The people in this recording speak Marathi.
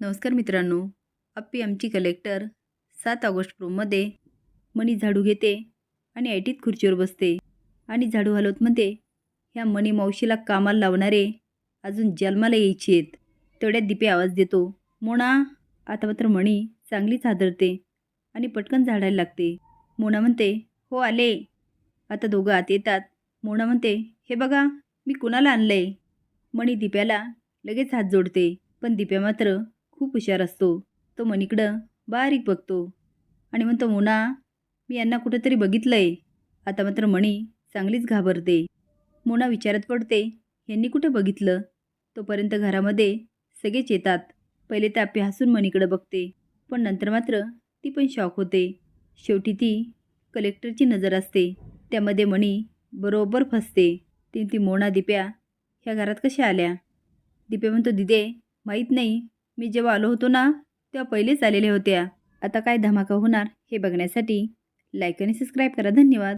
नमस्कार मित्रांनो. अप्पी आमची कलेक्टर सात ऑगस्ट प्रोमध्ये मणी झाडू घेते आणि ऐटीत खुर्चीवर बसते आणि झाडू हलवत म्हणते ह्या मणी मावशीला कामाला लावणारे अजून जन्माला यायची आहेत. तेवढ्यात दिपे आवाज देतो मोना आता मात्र मणी चांगलीच हादरते आणि पटकन झाडायला लागते. मोना म्हणते हो आले. आता दोघं आत येतात. मोना म्हणते हे बघा मी कुणाला आणलं आहे मणी दिप्याला लगेच हात जोडते पण दिप्या मात्र खूप हुशार असतो. तो मनीकडं बारीक बघतो. आणि म्हणतो मोना मी यांना कुठंतरी बघितलं आहे आता मात्र मणी चांगलीच घाबरते. मोना विचारत पडते यांनी कुठे बघितलं? तोपर्यंत घरामध्ये सगळेच येतात. पहिले तर आपली हसून मणीकडं बघते. पण नंतर मात्र ती पण शॉक होते. शेवटी ती कलेक्टरची नजर असते. त्यामध्ये मणी बरोबर फसते. ती ती मोना दिप्या ह्या घरात कशा आल्या? दिप्या म्हणतो दिदे माहीत नाही. मी जेव्हा आलो होतो ना तेव्हा पहिलेच आलेल्या होत्या आता काय धमाका होणार हे बघण्यासाठी. लाईक आणि सबस्क्राईब करा. धन्यवाद.